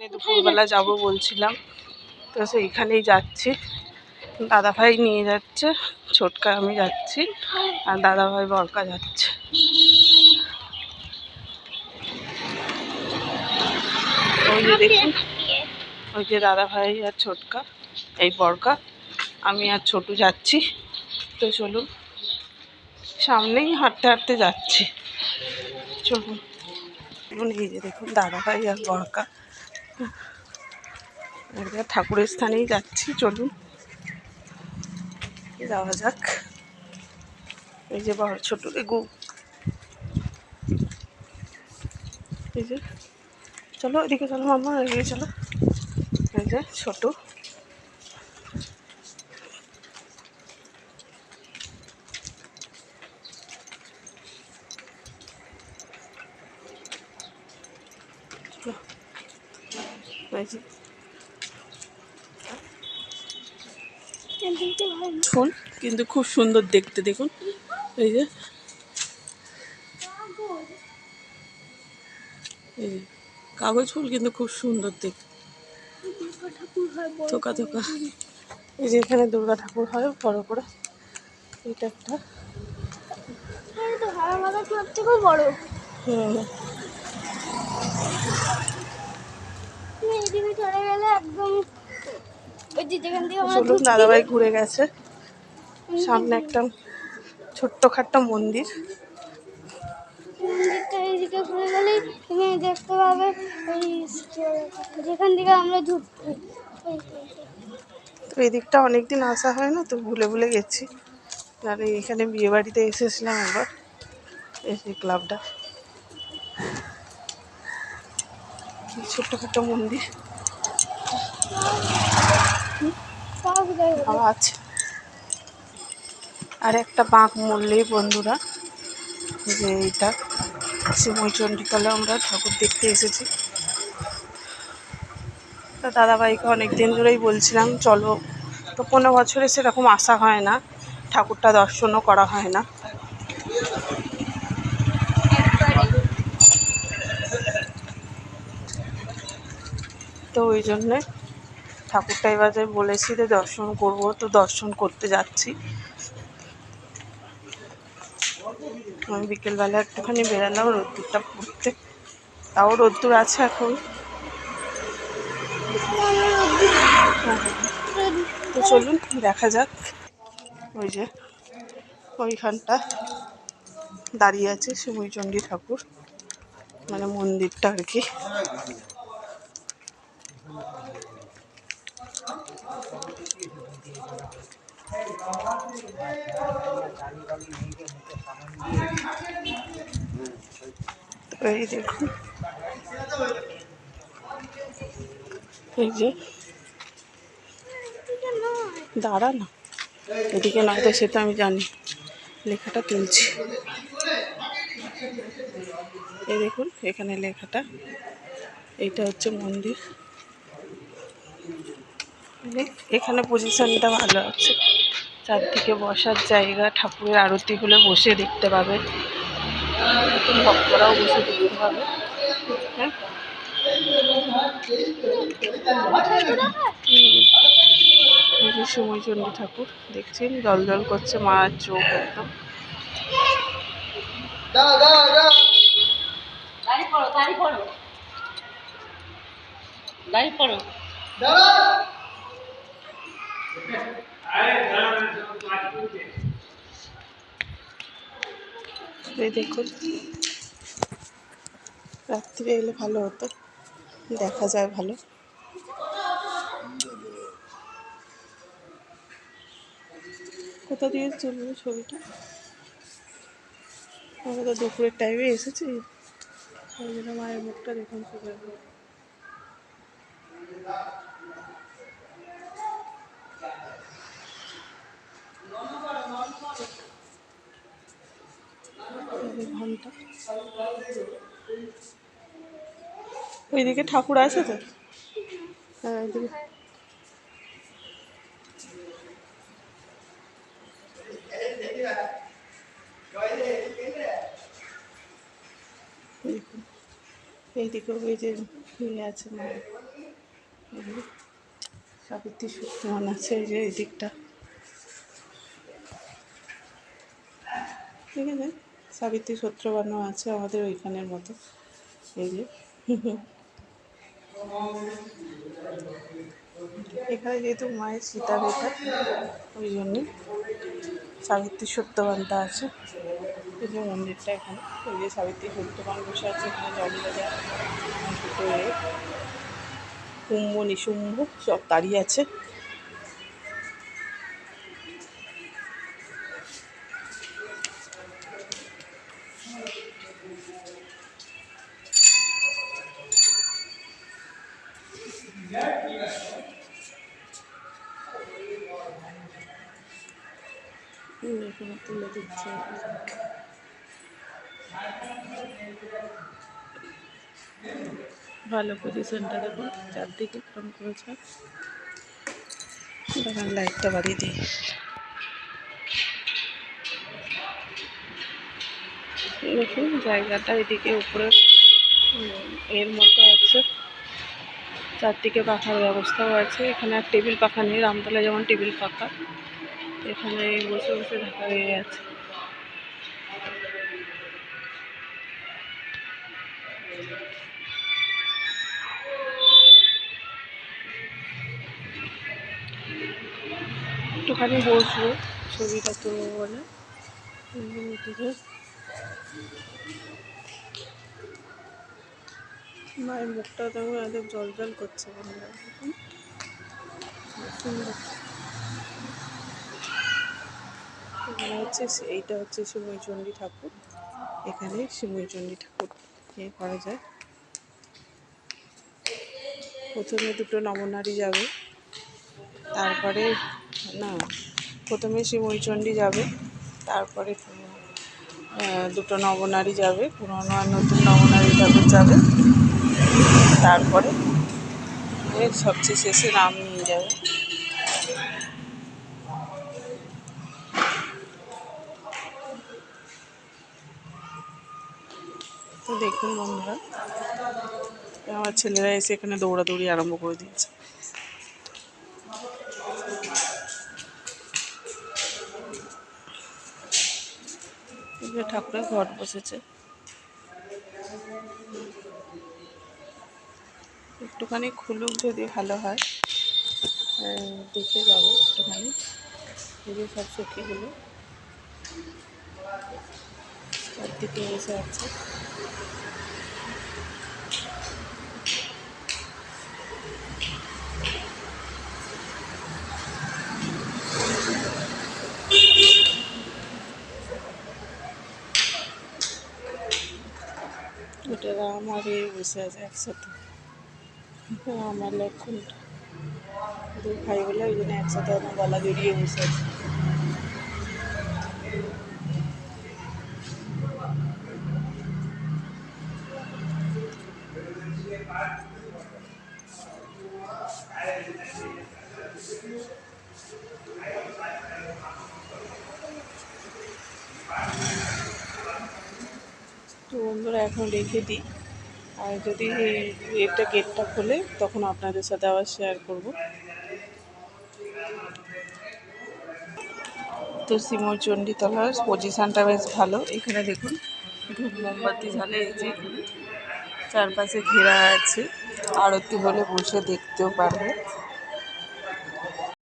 এখানে দুপুরবেলা যাব বলছিলাম। তো সেইখানেই যাচ্ছি। দাদা ভাই নিয়ে যাচ্ছে ছোটকা আমি যাচ্ছি আর দাদা ভাই বরকা যাচ্ছে। ওই যে দেখুন ওই যে দাদা ভাই আর ছোটকা এই বরকা আমি আর ছোটু যাচ্ছি। তো চলুন সামনেই হাঁটতে হাঁটতে যাচ্ছি। চলুন। এই যে দেখুন দাদা ভাই আর বরকা। একটা ঠাকুরের স্থানেই যাচ্ছি, চলুন। যাওয়া যাক। এই যে বড় ছোট গু। এই যে। চলো, এদিকে চলো, মামা এদিকে চলো। এই যে ছোট। যে ফুল? কিন্তু খুব সুন্দর দেখতে দেখুন। এই যে। এই যে। কাগজ ফুল কিন্তু খুব সুন্দর দেখতে থোকা থোকা। এই যে এখানে দুর্গা ঠাকুর হয় বড় করে। এটা একটা। বড়? হুম, চলে গেলে একদম ওই যেখান থেকে চলুন দাদাভাই ঘুরে গেছে। সামনে একটা ছোট্ট খাট্ট মন্দির। মন্দিরটা এইদিকে ঘুরে গেলেই তুমি দেখতে পাবে ওই যেখান থেকে আমরা ঢুকছি। ওই- তো এই অনেকদিন আসা হয় না তো ভুলে ভুলে গেছি। আর এখানে বিয়ে বাড়িতে এসেছিলাম একবার এসে ক্লাবটা। ছোট্টখাটো মন্দির। আছে। আর একটা বাঁক মরলেই বন্ধুরা, যে এইটা শ্রীময়চণ্ডীতলে আমরা ঠাকুর দেখতে এসেছি। তা দাদাভাইকে অনেক দিন ধরেই বলছিলাম, চলো, তো কোনো বছরে সেরকম আসা হয় না, ঠাকুরটা দর্শনও করা হয় না। তো ওই জন্যে ঠাকুরটা এবার বলেছি যে দর্শন করব, তো দর্শন করতে যাচ্ছি। আমি বিকেলবেলা একটুখানি বেরালাম রোদ্দুরটা পড়তে। তাও রোদ্দুর আছে এখন। তো চলুন, দেখা যাক। ওই যে ওইখানটা দাঁড়িয়ে আছে শিমুইচণ্ডী ঠাকুর মানে মন্দিরটা আর কি। এই দেখুন। এই যে। দাঁড়া না। এদিকে নয় তো সে তো আমি জানি। লেখাটা তুলছি। এই দেখুন, এখানে লেখাটা। এইটা হচ্ছে মন্দির। মানে এখানে পজিশনটা ভালো আছে। চারদিকে বসার জায়গা ঠাকুরের আরতি হলে বসে দেখতে পাবে। ভক্তরাও বসে দেখতে পাবে। হ্যাঁ? সময়চণ্ডী ঠাকুর দেখছেন জল জল করছে মার চোখ একদম। দাঁড়িয়ে পড়ো দেখুন। রাত্রিরে এলে ভালো হতো। দেখা যায় ভালো। কোথা দিয়ে চলবে ছবিটা? আমরা তো দুপুরের টাইমে এসেছি। ওই জন্য মায়ের মুখটা দেখুন ঘণ্টা ওইদিকে ঠাকুর আছে তো? হ্যাঁ ওইদিকে দেখুন এইদিকে ওই যে ইয়ে আছে মা। সাবিত্রী সত্যবান আছে এই যে এই দিকটা ঠিক আছে সাবিত্রী সত্যবানও আছে আমাদের ওইখানের মতো। এই যে। এখানে যেহেতু মায়ের সীতা বেটা ওই জন্যে সাবিত্রী সত্যবানটা আছে। এই যে মন্দিরটা এখানে। ওই যে সাবিত্রী সত্যবান বসে আছে এখানে এ কুম্ভ, নিশুম্ভ সব দাঁড়িয়ে আছে। এখানে তুলে দিচ্ছে ভালো পজিশনটা দেখুন চারদিকে কিরম করেছে। লাইটটা বাড়িয়ে দিই দেখুন, জায়গাটা এদিকে উপরে এর মতো আছে। চারদিকে পাখার ব্যবস্থাও আছে। এখানে আর টেবিল পাখা নেই। রামতলা যেমন টেবিল পাখা, এখানে বসে বসে থাকা হয়ে আছে। একটুখানি বসবো, ছবিটা তুলবো বলে। এদিকে মায়ের মুখটা তেমন একদম জল জল করছে হচ্ছে এইটা হচ্ছে শিময়চণ্ডী ঠাকুর। এখানে শিময়চণ্ডী ঠাকুর ইয়ে করা যায়। প্রথমে দুটো নবনারী যাবে। তারপরে না, প্রথমে শিময়চণ্ডী যাবে। তারপরে দুটো নবনারী যাবে, পুরনো আর নতুন নবনারী ঠাকুর যাবে। তারপরে সবচেয়ে শেষে রাম নিয়ে যাবে। তো দেখুন বন্ধুরা, আমার ছেলেরা এসে এখানে দৌড়াদৌড়ি আরম্ভ করে দিয়েছে। ঠাকুরের ঘট বসেছে। একটুখানি খুলুক যদি ভালো হয়। দেখে যাব একটুখানি। সব সুখী সব সখীগুলো। চারদিকে এসে আছে ওটা রাম আর এ বসে আছে একসাথে আমার লক্ষণটা। দুই ভাই বলে ওই জন্য একসাথে আমার গলা জড়িয়ে বসে আছে তো বন্ধুরা, এখন রেখে দিই। আর যদি এটা গেটটা খোলে, তখন আপনাদের সাথে আবার শেয়ার করব। তো শিমুর চণ্ডীতলার পজিশানটা বেশ ভালো। এখানে দেখুন, ধূপ মোমবাতি ঝালে এই যে চারপাশে ঘেরা আছে। আরতি হলে বসে দেখতেও পারবে